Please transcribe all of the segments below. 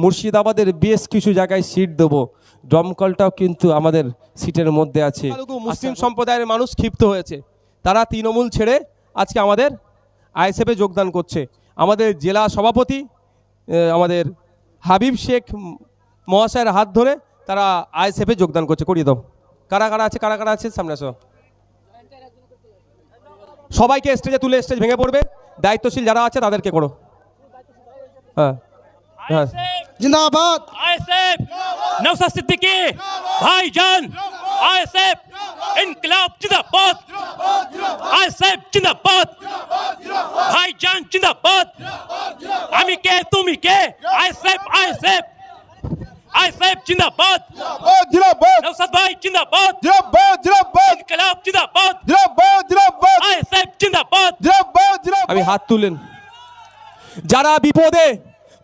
মুর্শিদাবাদের বেশ কিছু জায়গায় সিট দেবো। দমকলটাও কিন্তু আমাদের সিটের মধ্যে আছে। মুসলিম সম্প্রদায়ের মানুষ ক্ষিপ্ত হয়েছে। তারা তৃণমূল ছেড়ে আজকে আমাদের আইএসএফে যোগদান করছে। আমাদের জেলা সভাপতি আমাদের হাবিব শেখ মহাশয়ের হাত ধরে তারা আইএসএফে যোগদান করছে। করিয়ে দাও। কারা কারা আছে? কারা কারা আছে? সামনে আসো। সবাইকে স্টেজে তুলে স্টেজ ভেঙে পড়বে। দায়িত্বশীল যারা আছে তাদেরকে করো। হ্যাঁ হ্যাঁ। जिंदाबाद आईएसएफ नौसा सिद्दीकी भाईजान आईएसएफ इनकलाब जिंदाबाद आईएसएफ जिंदाबाद भाईजान जिंदाबाद আমি কে তুমি কে আইএসএফ আইএসএফ আইএসএফ জিন্দাবাদ जिंदाबाद নৌসাদ ভাই জিন্দাবাদ जिंदाबाद जिंदाबाद ইনকলাব জিন্দাবাদ जिंदाबाद जिंदाबाद আইএসএফ জিন্দাবাদ जिंदाबाद जिंदाबाद আমি হাত তুলেন যারা বিপদে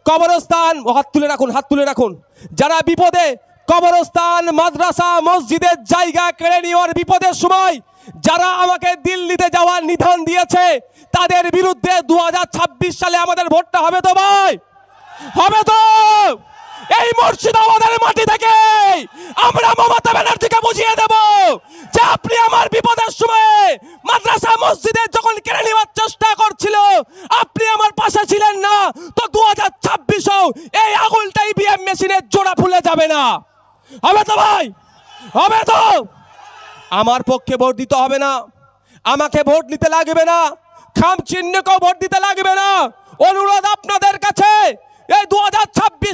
কবরস্থান হাত তুলে রাখুন, হাত তুলে রাখুন। যারা বিপদে, কবরস্থান, মাদ্রাসা, মসজিদের জায়গা কেড়ে নেওয়ার বিপদের সময় যারা আমাকে দিল্লিতে যাওয়ার নিধান দিয়েছে, তাদের বিরুদ্ধে দু হাজার ছাব্বিশ সালে আমাদের ভোটটা হবে তো ভাই? হবে তো! এই মুর্শিদাবাদের মাটি থেকে। আমরা মমতা ব্যানার্জিকে বুঝিয়ে দেব যে আপনি আমার বিপদের সময়ে মাদ্রাসা, মসজিদে যখন কেড়ে নেওয়ার চেষ্টা করছিল, আপনি আমার পাশে ছিলেন না। তো দু হাজার ছাব্বিশেও এই আগুলটা ইভিএম মেশিনের জোড়া ফুলে যাবে না। হবে তো ভাই? হবে তো? আমার পক্ষে ভোট দিতে হবে না। আমাকে ভোট নিতে লাগবে না। খাম চিহ্নকেও ভোট দিতে লাগবে না। অনুরোধ আপনাদের কাছে। এই দু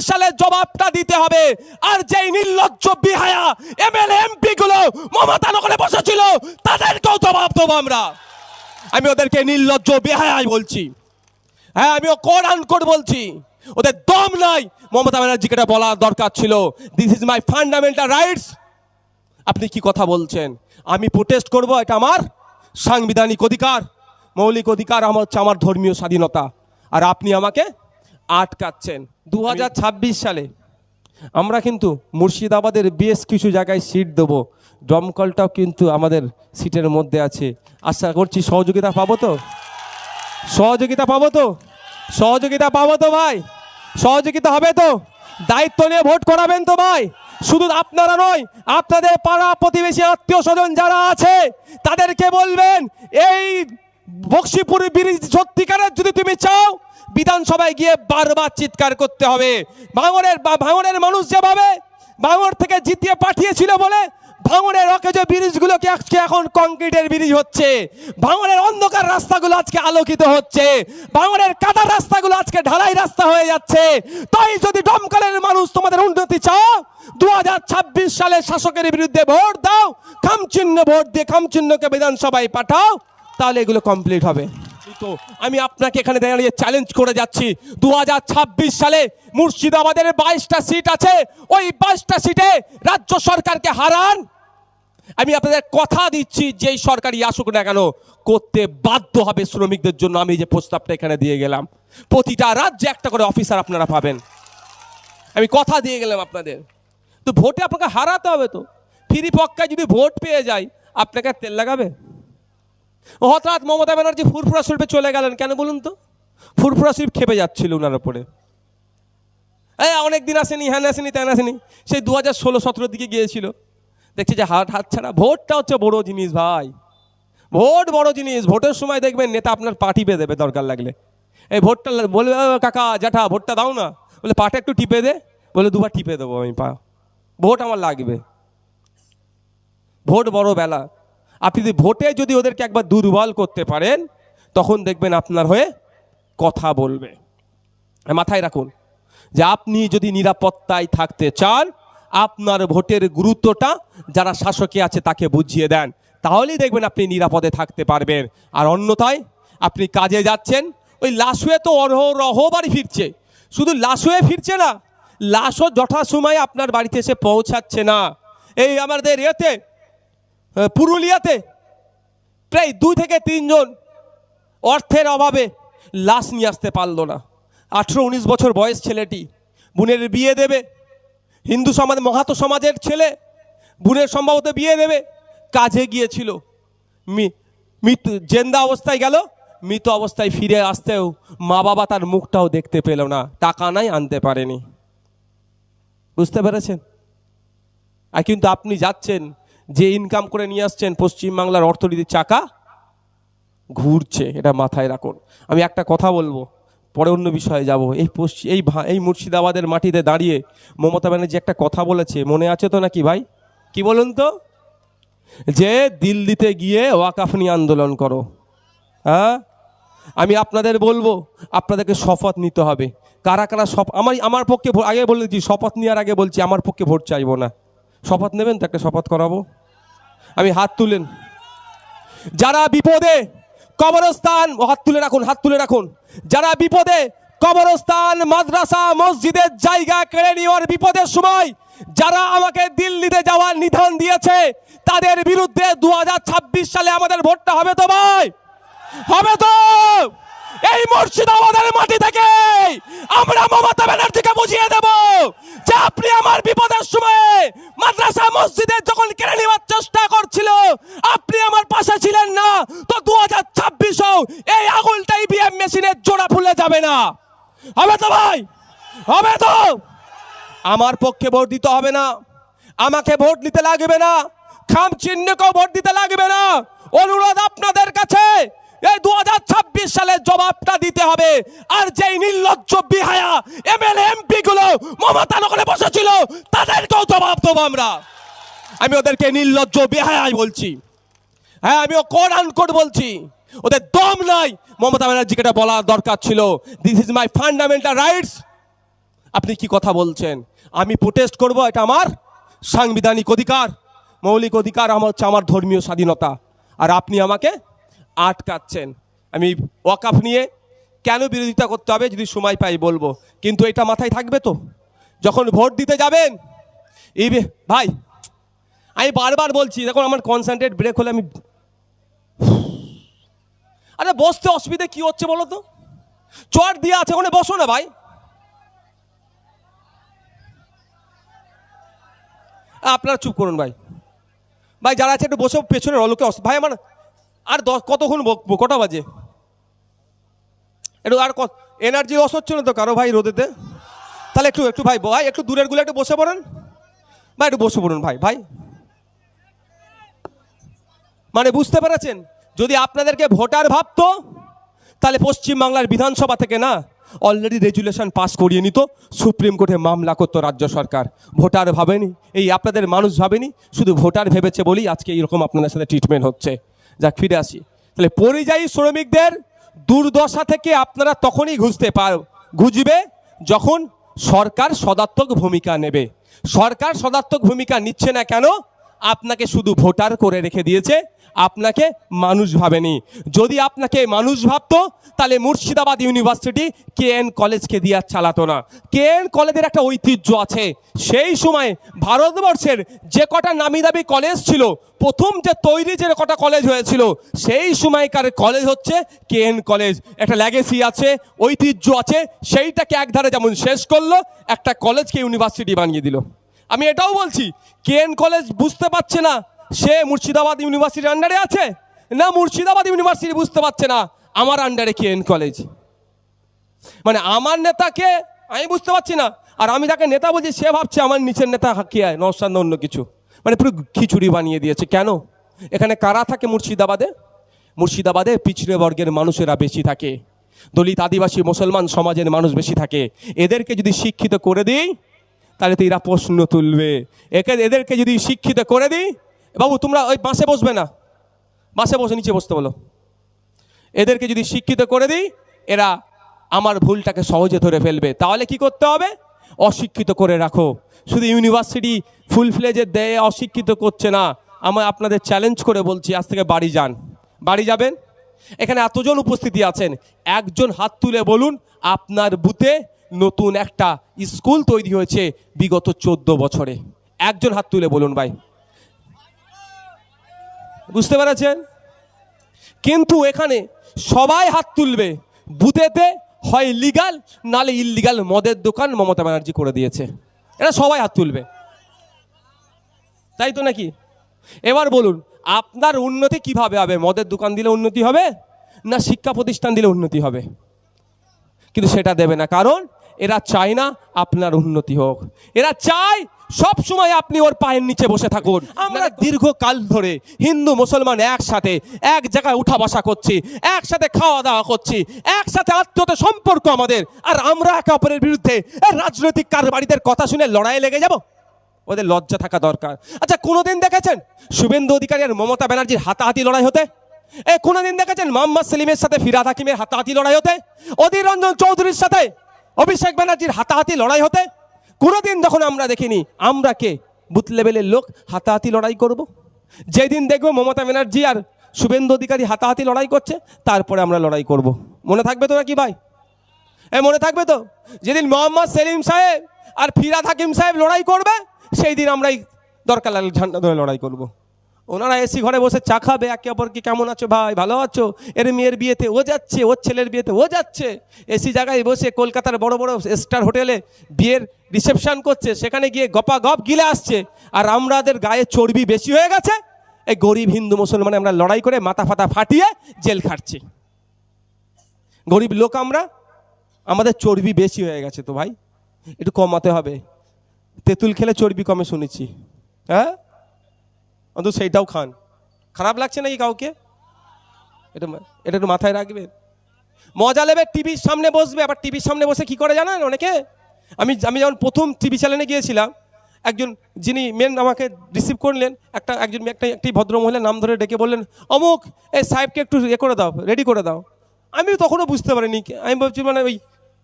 সালের জবাবটা দিতে হবে। আর যেই নির্লজ্জ বিহায়া এমএলএ এমপি গুলো মমতা নগরে বসেছিল, তাদেরকেও জবাব দেবো আমরা। আমি ওদেরকে নির্লজ্জ বেহায়াই বলছি। হ্যাঁ আমিও কোড বলছি। ওদের দম নাই। মমতা ব্যানার্জিকে বলার দরকার ছিল। This is my fundamental rights আপনি কি কথা বলছেন? আমি প্রোটেস্ট করব, এটা আমার সাংবিধানিক অধিকার। মৌলিক অধিকার আমার হচ্ছে আমার ধর্মীয় স্বাধীনতা। আর আপনি আমাকে আটকাচ্ছেন। দু হাজার ছাব্বিশ সালে আমরা কিন্তু মুর্শিদাবাদের বেশ কিছু জায়গায় সিট দেবো। দমকলটাও কিন্তু আমাদের সিটের মধ্যে আছে। আশা করছি সহযোগিতা পাবো তো? সহযোগিতা পাবো তো? সহযোগিতা পাবো তো ভাই? সহযোগিতা হবে তো? দায়িত্ব নিয়ে ভোট করাবেন তো ভাই? শুধু আপনারা নয় আপনাদের পাড়া প্রতিবেশী আত্মীয় স্বজন যারা আছে তাদেরকে বলবেন এই বক্সিপুর ব্রিজ সত্যিকারের যদি তুমি চাও, বিধানসভায় গিয়ে বারবার চিৎকার করতে হবে। ভাঙনের ভাঙনের মানুষ যেভাবে ভাঙর থেকে জিতিয়ে পাঠিয়েছিল বলে ভাঙনের অকেজ ব্রিজগুলোকে আজকে এখন কংক্রিটের ব্রিজ হচ্ছে। ভাঙনের অন্ধকার রাস্তাগুলো আজকে আলোকিত হচ্ছে। ভাঙনের কাদা রাস্তাগুলো আজকে ঢালাই রাস্তা হয়ে যাচ্ছে। তাই যদি দমকলের মানুষ তোমাদের উন্নতি চাও দু সালে শাসকের বিরুদ্ধে ভোট দাও, খামচিহ্ন ভোট দিয়ে খামচিহ্নকে বিধানসভায় পাঠাও। তাহলে এগুলো কমপ্লিট হবে। তো আমি আপনাকে এখানে দাঁড়িয়ে চ্যালেঞ্জ করে যাচ্ছি। দু হাজার ছাব্বিশ সালে মুর্শিদাবাদের বাইশটা সিট আছে। ওই বাইশটা সিটে রাজ্য সরকারকে হারান। আমি আপনাদের কথা দিচ্ছি, যেই সরকারই আসুক না কেন, করতে বাধ্য হবে শ্রমিকদের জন্য। আমি যে প্রস্তাবটা এখানে দিয়ে গেলাম। প্রতিটা রাজ্যে একটা করে অফিসার আপনারা পাবেন। আমি কথা দিয়ে গেলাম আপনাদের। তো ভোটে আপনাকে হারাতে হবে তো। ফ্রি পক্কায় যদি ভোট পেয়ে যায়, আপনাকে তেল লাগাবে? হঠাৎ মমতা ব্যানার্জি ফুরফুরা শরীফে চলে গেলেন কেন বলুন তো? ফুরফুরা শরীফ খেপে যাচ্ছিল ওনার ওপরে। এই, অনেক দিন আসেনি, হ্যান আসেনি তেন আসেনি। সেই দু হাজার ষোলো সতেরোর দিকে গিয়েছিল। দেখছি যে হাত হাত ছাড়া। ভোটটা হচ্ছে বড় জিনিস ভাই। ভোট বড় জিনিস। ভোটের সময় দেখবেন নেতা আপনার পা টিপে দেবে দরকার লাগলে। এই ভোটটা বলবে কাকা, জ্যাঠা, ভোটটা দাও না। বলে, পাটা একটু টিপে দে। বলে, দুবার টিপে দেবো আমি পা। ভোট আমার লাগবে। ভোট বড় বেলা। আপনি যদি ভোটে যদি ওদেরকে একবার দুর্বল করতে পারেন, তখন দেখবেন আপনার হয়ে কথা বলবে। মাথায় রাখুন যে আপনি যদি নিরাপত্তায় থাকতে চান, আপনার ভোটের গুরুত্বটা যারা শাসকে আছে তাকে বুঝিয়ে দেন। তাহলেই দেখবেন আপনি নিরাপদে থাকতে পারবেন। আর অন্যথায় আপনি কাজে যাচ্ছেন, ওই লাশুয়ে তো অরহ বাড়ি ফিরছে। শুধু লাশুয়ে ফিরছে না, লাশও যথাসময়ে আপনার বাড়িতে এসে পৌঁছাচ্ছে না। এই আমাদের এতে পুরুলিয়াতে প্রায় দুই থেকে তিনজন অর্থের অভাবে লাশ নিয়ে আসতে পারল না। আঠেরো উনিশ বছর বয়স ছেলেটি। বোনের বিয়ে দেবে। হিন্দু সমাজ মহাতো সমাজের ছেলে বোনের সম্ভবত বিয়ে দেবে। কাজে গিয়েছিল। মৃত্যু জেন্দা অবস্থায় গেল। মৃত অবস্থায় ফিরে আসতেও মা বাবা তার মুখটাও দেখতে পেল না। টাকা নাই, আনতে পারেনি। বুঝতে পেরেছেন? আর কিন্তু আপনি যাচ্ছেন যে ইনকাম করে নিয়ে আসছেন পশ্চিমবাংলার অর্থনীতির চাকা ঘুরছে, এটা মাথায় রাখুন। আমি একটা কথা বলব, পরে অন্য বিষয়ে যাব। এই পশ্চিম এই এই মুর্শিদাবাদের মাটিতে দাঁড়িয়ে মমতা ব্যানার্জি একটা কথা বলেছে, মনে আছে তো নাকি ভাই? কি বলুন তো? যে দিল্লিতে গিয়ে ওয়াকাফ নিয়ে আন্দোলন করো হ্যাঁ? আমি আপনাদের বলব, আপনাদেরকে শপথ নিতে হবে। কারা কারা শপ আমার আমার পক্ষে আগে বলেছি শপথ নেওয়ার আগে বলছি, আমার পক্ষে ভোট চাইব না। শপথ নেবেন তো একটা শপথ করাবো? আমি হাত তুলেন। যারা বিপদে কবরস্থান হাত তুলে রাখুন, হাত তুলে রাখুন। যারা বিপদে কবরস্থান, মাদ্রাসা, মসজিদের জায়গা কেড়ে নেওয়ার বিপদের সময়, যারা আমাকে দিল্লিতে যাওয়ার নিধান দিয়েছে, তাদের বিরুদ্ধে দু হাজার ছাব্বিশ সালে আমাদের ভোটটা হবে তো ভাই? হবে তো! এই মুর্শিদাবাদের মাটি থেকে। আমরা মমতা ব্যানার্জিকে বুঝিয়ে দেব যে আপনি আমার বিপদের সময়ে মাদ্রাসা, মসজিদে যখন কেড়ে নেওয়ার চেষ্টা করছিল, আপনি আমার পাশে ছিলেন না। তো দু হাজার ছাব্বিশেও এই আগুনটা ইভিএম মেশিনের জোড়া ফুলে যাবে না। হবে তো ভাই? হবে তো? আমার পক্ষে ভোট দিতে হবে না। আমাকে ভোট দিতে লাগবে না। খাম চিহ্নকেও ভোট দিতে লাগবে না। অনুরোধ আপনাদের কাছে। এই দু ছাব্বিশ সালে জবাবটা দিতে হবে। আর যেই নির্লজ্জ বিহায়া এমএলএ এমপি গুলো মমতা নগরে বসেছিল, তাদেরকেও জবাব দেবো আমরা। আমি ওদেরকে নির্লজ্জ বিহায়াই বলছি। হ্যাঁ আমিও কোড আনকোড বলছি। ওদের দম নাই। মমতা ব্যানার্জিকে এটা বলার দরকার ছিল। This is my fundamental rights আপনি কি কথা বলছেন? আমি প্রোটেস্ট করব, এটা আমার সাংবিধানিক অধিকার। মৌলিক অধিকার আমার হচ্ছে আমার ধর্মীয় স্বাধীনতা। আর আপনি আমাকে আটকাচ্ছেন। আমি ওয়াকাফ নিয়ে কেন বিরোধিতা করতে হবে যদি সময় পাই বলব। কিন্তু এটা মাথায় থাকবে তো। যখন ভোট দিতে যাবেন, এই ভাই, আমি বারবার বলছি, দেখুন আমার কনসেন্ট্রেট ব্রেক হলে আমি আরে বসতে অসুবিধে কি হচ্ছে বলো তো? চট দিয়ে আছে ওখানে বসো না ভাই। আপনারা চুপ করুন ভাই। ভাই যারা আছে একটু বসে পেছনে রলোকে ভাই আমার আর কতক্ষণ বকবো কটা বাজে? একটু আর এনার্জি লস হচ্ছে না তো কারও ভাই রোদেতে। তাহলে একটু একটু ভাই ভাই, একটু দূরেরগুলো একটু বসে পড়েন। ভাই, একটু বসে পড়ুন, ভাই ভাই। মানে বুঝতে পেরেছেন? যদি আপনাদেরকে ভোটার ভাবতো, তাহলে পশ্চিমবাংলার বিধানসভা থেকে না অলরেডি রেজুলেশন পাস করিয়ে নিত, সুপ্রিম কোর্টে মামলা করতো রাজ্য সরকার। ভোটার ভাবেনি, এই আপনাদের মানুষ ভাবেনি, শুধু ভোটার ভেবেছে বলেই আজকে এইরকম আপনাদের সাথে ট্রিটমেন্ট হচ্ছে। যাক, ফিরে আসি। তাহলে পরিযায়ী শ্রমিকদের দুর্দশা থেকে আপনারা তখনই ঘুষতে পার ঘুজবে যখন সরকার সদাত্মক ভূমিকা নেবে। সরকার সদাত্মক ভূমিকা নিচ্ছে না কেন? আপনাকে শুধু ভোটার করে রেখে দিয়েছে। আপনাকে মানুষ ভাবেনি। যদি আপনাকে মানুষ ভাবতো, তাহলে মুর্শিদাবাদ ইউনিভার্সিটি কে এন কলেজকে দিয়ে চালাতো না। কে এন কলেজের একটা ঐতিহ্য আছে। সেই সময় ভারতবর্ষের যে কটা নামি দামি কলেজ ছিল, প্রথম যে তৈরি যে কটা কলেজ হয়েছিল, সেই সময়কার কলেজ হচ্ছে কে এন কলেজ। একটা ল্যাগেসি আছে, ঐতিহ্য আছে, সেইটাকে একধারে যেমন শেষ করল, একটা কলেজকে ইউনিভার্সিটি বানিয়ে দিল। আমি এটাও বলছি কে এন কলেজ বুঝতে পারছে না সে মুর্শিদাবাদ ইউনিভার্সিটির আন্ডারে আছে? না, মুর্শিদাবাদ ইউনিভার্সিটি বুঝতে পারছে না, আমার আন্ডারে কে এন কলেজ মানে আমার নেতাকে আমি বুঝতে পারছি না, আর আমি তাকে নেতা বলছি, সে ভাবছে আমার নিচের নেতা কে হয় নসান অন্য কিছু? মানে পুরো খিচুড়ি বানিয়ে দিয়েছে, কেন? এখানে কারা থাকে মুর্শিদাবাদে? মুর্শিদাবাদে পিছড়ে বর্গের মানুষেরা বেশি থাকে, দলিত আদিবাসী মুসলমান সমাজের মানুষ বেশি থাকে। এদেরকে যদি শিক্ষিত করে দিই, তাহলে তো এরা প্রশ্ন তুলবে। একে এদেরকে যদি শিক্ষিত করে দিই বাবু, তোমরা ওই বাসে বসবে না। বাসে বসে, নিচে বসতে বলো। এদেরকে যদি শিক্ষিত করে দিই, এরা আমার ভুলটাকে সহজে ধরে ফেলবে। তাহলে কি করতে হবে? অশিক্ষিত করে রাখো। শুধু ইউনিভার্সিটি ফুল ফ্লেজে দেয় অশিক্ষিত করছে না। আমি আপনাদের চ্যালেঞ্জ করে বলছি, আজ থেকে বাড়ি যান। বাড়ি যাবেন? এখানে এতজন উপস্থিতি আছেন। একজন হাত তুলে বলুন, আপনার বুথে নতুন একটা স্কুল তৈরি হয়েছে বিগত চোদ্দ বছরে। একজন হাত তুলে বলুন ভাই। বুঝতে পেরেছেন? কিন্তু এখানে সবাই হাত তুলবে। বুথেতে হয় লিগাল নালে ইললিগাল মদের দোকান মমতা ব্যানার্জি করে দিয়েছে। এটা সবাই হাত তুলবে। তাই তো নাকি? এবার বলুন, আপনার উন্নতি কীভাবে হবে? মদের দোকান দিলে উন্নতি হবে, না শিক্ষা প্রতিষ্ঠান দিলে উন্নতি হবে? কিন্তু সেটা দেবে না। কারণ এরা চায় না আপনার উন্নতি হোক। এরা চায় সব সময় আপনি ওর পায়ের নিচে বসে থাকুন। আমরা দীর্ঘকাল ধরে হিন্দু মুসলমান একসাথে এক জায়গায় উঠা বসা করছি একসাথে খাওয়া দাওয়া করছি একসাথে আত্মীয়তা সম্পর্ক আমাদের। আর আমরা একে অপরের বিরুদ্ধে রাজনৈতিক কারবারিদের কথা শুনে লড়াই লেগে যাব? ওদের লজ্জা থাকা দরকার। আচ্ছা কোনোদিন দেখেছেন শুভেন্দু অধিকারী আর মমতা ব্যানার্জির হাতাহাতি লড়াই হতে? এ কোনোদিন দেখেছেন মোহাম্মদ সেলিমের সাথে ফিরাদ হাকিমের হাতাহাতি লড়াই হতে? অধীর রঞ্জন চৌধুরীর সাথে অভিষেক ব্যানার্জির হাতাহাতি লড়াই হতে? কোনোদিন যখন আমরা দেখিনি, আমরা কে বুথ লেভেলের লোক, হাতাহাতি লড়াই করব। যেদিন দেখব মমতা ব্যানার্জি আর শুভেন্দু অধিকারী হাতাহাতি লড়াই করছে, তারপরে আমরা লড়াই করব। মনে থাকবে তো নাকি ভাই এ মনে থাকবে তো যেদিন মোহাম্মদ সেলিম সাহেব আর ফিরাদ হাকিম সাহেব লড়াই করবে সেই দিন আমরাই দরকার লাগলে ঝান্ডা ধরে লড়াই করব। ওনারা এসি ঘরে বসে চা খাবে, একে অপরকে কেমন আছো ভাই? ভালো আছো? এর মেয়ের বিয়েতে ও যাচ্ছে, ওর ছেলের বিয়েতে ও যাচ্ছে। এসি জায়গায় বসে কলকাতার বড় বড় স্টার হোটেলে বিয়ের রিসেপশন করছে, সেখানে গিয়ে গপা গপ গিলে আসছে। আর আমাদের গায়ে চর্বি বেশি হয়ে গেছে, এই গরিব হিন্দু মুসলমানে আমরা লড়াই করে মাথা ফাতা ফাটিয়ে জেল খাটছি। গরিব লোক আমরা, আমাদের চর্বি বেশি হয়ে গেছে তো ভাই, একটু কমাতে হবে। তেঁতুল খেলে চর্বি কমে শুনেছি হ্যাঁ? অন্তত সেইটাও খান। খারাপ লাগছে নাকি কাউকে? এটা এটা একটু মাথায় রাখবেন মজা নেবে, টিভির সামনে বসবে, আবার টিভির সামনে বসে কি করে জানেন অনেকে? আমি আমি যখন প্রথম টিভি চ্যানেলে গিয়েছিলাম, একজন যিনি মেন আমাকে রিসিভ করলেন, একটা একজন একটা একটি ভদ্রমহিলা নাম ধরে ডেকে বললেন, অমুক, এই সাহেবকে একটু এ করে দাও রেডি করে দাও। আমি তখনও বুঝতে পারিনি, আমি ভাবছি মানে ওই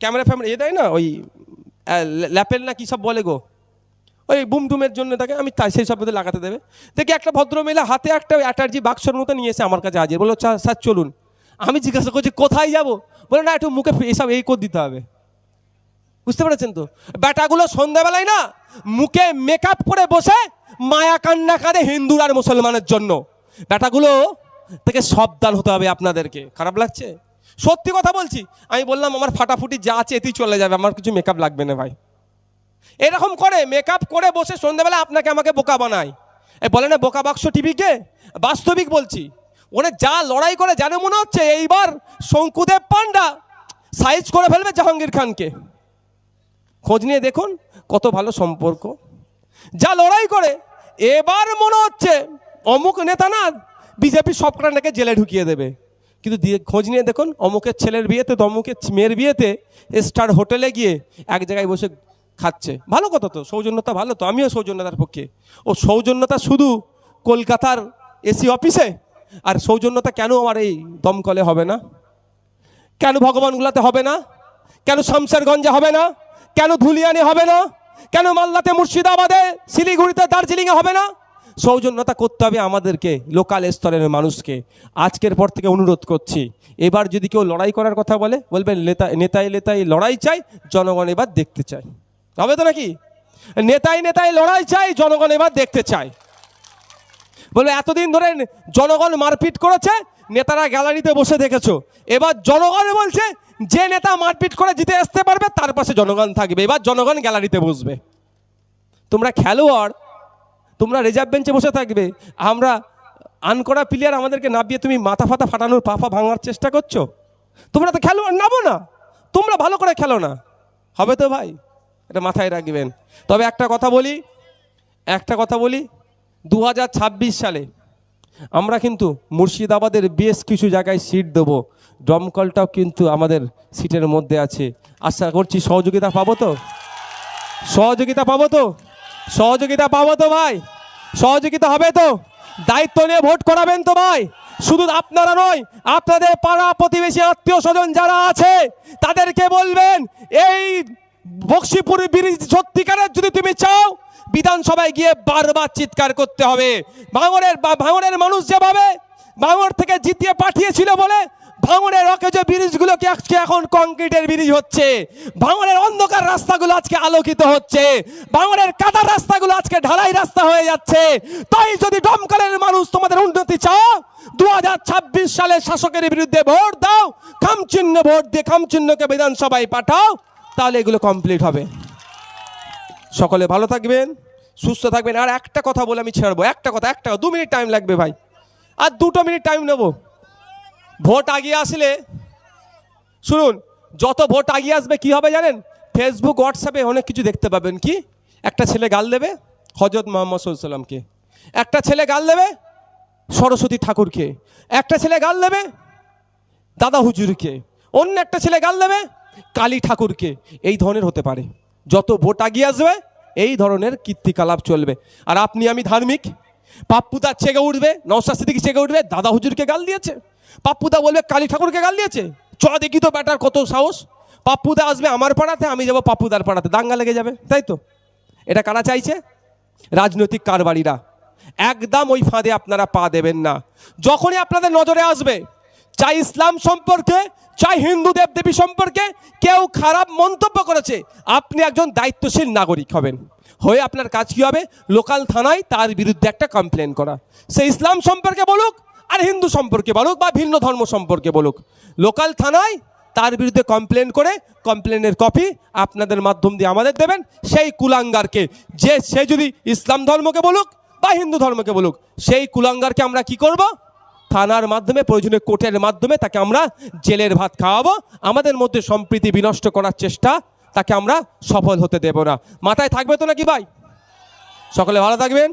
ক্যামেরা ফ্যামেরা এ দেয় না, ওই ল্যাপেল না কী সব বলে গো? ওই বুম টুমের জন্য তাকে, আমি তাই সেই মধ্যে লাগাতে দেবে। দেখি একটা ভদ্রমহিলা হাতে একটা অ্যাটার্জি বাক্সর মতো নিয়ে এসে আমার কাছে হাজির। বলল, "চা- স্যার, চলুন। আমি জিজ্ঞাসা করছি, কোথায় যাব? বলে, না, একটু মুখে এসব এই করে দিতে হবে। বুঝতে পেরেছেন তো? ব্যাটাগুলো সন্ধ্যাবেলায় না, মুখে মেকআপ করে বসে মায়া কান্না কাঁদে হিন্দুর আর মুসলমানের জন্য। ব্যাটাগুলো থেকে সাবধান হতে হবে আপনাদেরকে। খারাপ লাগছে? সত্যি কথা বলছি। আমি বললাম, আমার ফাটাফুটি যা আছে এতেই চলে যাবে। আমার কিছু মেকআপ লাগবে না ভাই। এরকম করে মেকআপ করে বসে সন্ধ্যাবেলা আপনাকে আমাকে বোকা বানায়। এ, বলে না বোকা বাক্স টিভিকে? বাস্তবিক বলছি। ওনে যা লড়াই করে, জানে মনে হচ্ছে? এইবার শঙ্কুদেব পান্ডা সাইজ করে ফেলবে জাহাঙ্গীর খানকে। খোঁজ নিয়ে দেখুন কত ভালো সম্পর্ক। যা লড়াই করে, এবার মনে হচ্ছে অমুক নেতা না বিজেপি সবকটা নাকি জেলে ঢুকিয়ে দেবে। কিন্তু দিয়ে খোঁজ নিয়ে দেখুন, অমুকের ছেলের বিয়েতে তো অমুকের মেয়ের বিয়েতে স্টার হোটেলে গিয়ে এক জায়গায় বসে খাচ্ছে। ভালো কথা তো, সৌজন্যতা ভালো তো, আমিও সৌজন্যতার পক্ষে। ও সৌজন্যতা শুধু কলকাতার এসি অফিসে? আর সৌজন্যতা কেন আমার এই দমকলে হবে না? কেন ভগবানগুলাতে হবে না? কেন শামসারগঞ্জে হবে না? কেন ধুলিয়ানে হবে না? কেন মাল্লাতে মুর্শিদাবাদে, শিলিগুড়িতে, দার্জিলিংয়ে হবে না? সৌজন্যতা করতে হবে আমাদেরকে, লোকাল স্তরের মানুষকে। আজকের পর থেকে অনুরোধ করছি, এবার যদি কেউ লড়াই করার কথা বলে, বলবেন, নেতা, নেতাই নেতাই লড়াই চাই জনগণ এবার দেখতে চাই হবে তো নাকি? নেতাই নেতাই লড়াই চাই জনগণ এবার দেখতে চায়। বলবে এতদিন ধরে জনগণ মারপিট করেছে, নেতারা গ্যালারিতে বসে দেখেছ। এবার জনগণ বলছে, যে নেতা মারপিট করে জিতে আসতে পারবে, তার পাশে জনগণ থাকবে। এবার জনগণ গ্যালারিতে বসবে। তোমরা খেলোয়াড়, তোমরা রিজার্ভ বেঞ্চে বসে থাকবে। আমরা আন করা প্লেয়ার আমাদেরকে নাবিয়ে তুমি মাথা ফাতা ফাটানোর পাফা ভাঙার চেষ্টা করছ? তোমরা তো খেলোয়াড় নাবো না। তোমরা ভালো করে খেলো না। হবে তো ভাই? এটা মাথায় রাখবেন। তবে একটা কথা বলি, একটা কথা বলি দু হাজার ছাব্বিশ সালে আমরা কিন্তু মুর্শিদাবাদের বেশ কিছু জায়গায় সিট দেবো। দমকলটাও কিন্তু আমাদের সিটের মধ্যে আছে। আশা করছি সহযোগিতা পাবো তো? সহযোগিতা পাবো তো? সহযোগিতা পাবো তো ভাই? সহযোগিতা হবে তো? দায়িত্ব নিয়ে ভোট করাবেন তো ভাই? শুধু আপনারা নয়, আপনাদের পাড়া প্রতিবেশী আত্মীয় স্বজন যারা আছে, তাদেরকে বলবেন, এই বক্সিপুর ব্রিজ সত্যিকারের যদি তুমি চাও, বিধানসভায় গিয়ে বারবার চিৎকার করতে হবে। ভাঙড়ের বা ভাঙড়ের মানুষ যেভাবে ভাঙড় থেকে জিতিয়ে পাঠিয়েছিল বলে ভাঙড়ের অকেজো ব্রিজগুলোকে আজকে এখন কংক্রিটের ব্রিজ হচ্ছে। ভাঙড়ের অন্ধকার রাস্তাগুলো আজকে আলোকিত হচ্ছে। ভাঙড়ের কাদা রাস্তাগুলো আজকে ঢালাই রাস্তা হয়ে যাচ্ছে। তাই যদি দমকলের মানুষ তোমাদের উন্নতি চাও দু সালে শাসকের বিরুদ্ধে ভোট দাও, খামচিহ্ন ভোট দিয়ে খামচিহ্নকে বিধানসভায় পাঠাও। তাহলে এগুলো কমপ্লিট হবে। সকলে ভালো থাকবেন, সুস্থ থাকবেন। আর একটা কথা বলে আমি ছাড়বো একটা কথা, একটা দু মিনিট টাইম লাগবে ভাই। আর দুটো মিনিট টাইম নেব। ভোট আগিয়ে আসলে, শুনুন, যত ভোট আগিয়ে আসবে কি হবে জানেন? ফেসবুক হোয়াটসঅ্যাপে অনেক কিছু দেখতে পাবেন। কি? একটা ছেলে গাল দেবে হজরত মোহাম্মদ সাল্লামকে একটা ছেলে গাল দেবে সরস্বতী ঠাকুরকে। একটা ছেলে গাল দেবে দাদা হুজুরকে। অন্য একটা ছেলে গাল দেবে কালী ঠাকুরকে এই ধরনের হতে পারে। যত ভোট আগিয়ে আসবে, এই ধরনের কীর্তিকলাপ চলবে। আর আপনি আমি ধার্মিক, পাপ্পুদা চেগে উঠবে নৌসাদ সিদ্দিকি চেগে উঠবে, দাদা হুজুরকে গাল দিয়েছে। পাপ্পুদা বলবে, কালী ঠাকুরকে গাল দিয়েছে? চ দেখি তো ব্যাটার কত সাহস। পাপ্পুদা আসবে আমার পাড়াতে, আমি যাব পাপ্পুদার পাড়াতে। দাঙ্গা লেগে যাবে, তাই তো? এটা কারা চাইছে? রাজনৈতিক কারবারিরা। একদম ওই ফাঁদে আপনারা পা দেবেন না। যখনই আপনাদের নজরে আসবে, চাই ইসলাম সম্পর্কে চাই হিন্দু দেবদেবী সম্পর্কে কেউ খারাপ মন্তব্য করেছে, আপনি একজন দায়িত্বশীল নাগরিক হবেন। হয়ে আপনার কাজ কী হবে? লোকাল থানায় তার বিরুদ্ধে একটা কমপ্লেন করা। সে ইসলাম সম্পর্কে বলুক আর হিন্দু সম্পর্কে বলুক বা ভিন্ন ধর্ম সম্পর্কে বলুক। লোকাল থানায় তার বিরুদ্ধে কমপ্লেন করে কমপ্লেনের কপি আপনাদের মাধ্যম দিয়ে আমাদের দেবেন। সেই কুলাঙ্গারকে, যে সে যদি ইসলাম ধর্মকে বলুক বা হিন্দু ধর্মকে বলুক, সেই কুলাঙ্গারকে আমরা কি করব? থানার মাধ্যমে প্রয়োজনে কোর্টের মাধ্যমে তাকে আমরা জেলের ভাত খাওয়াবো। আমাদের মধ্যে সম্প্রীতি বিনষ্ট করার চেষ্টা তাকে আমরা সফল হতে দেব না। মাথায় থাকবে তো নাকি ভাই? সকলে ভালো থাকবেন।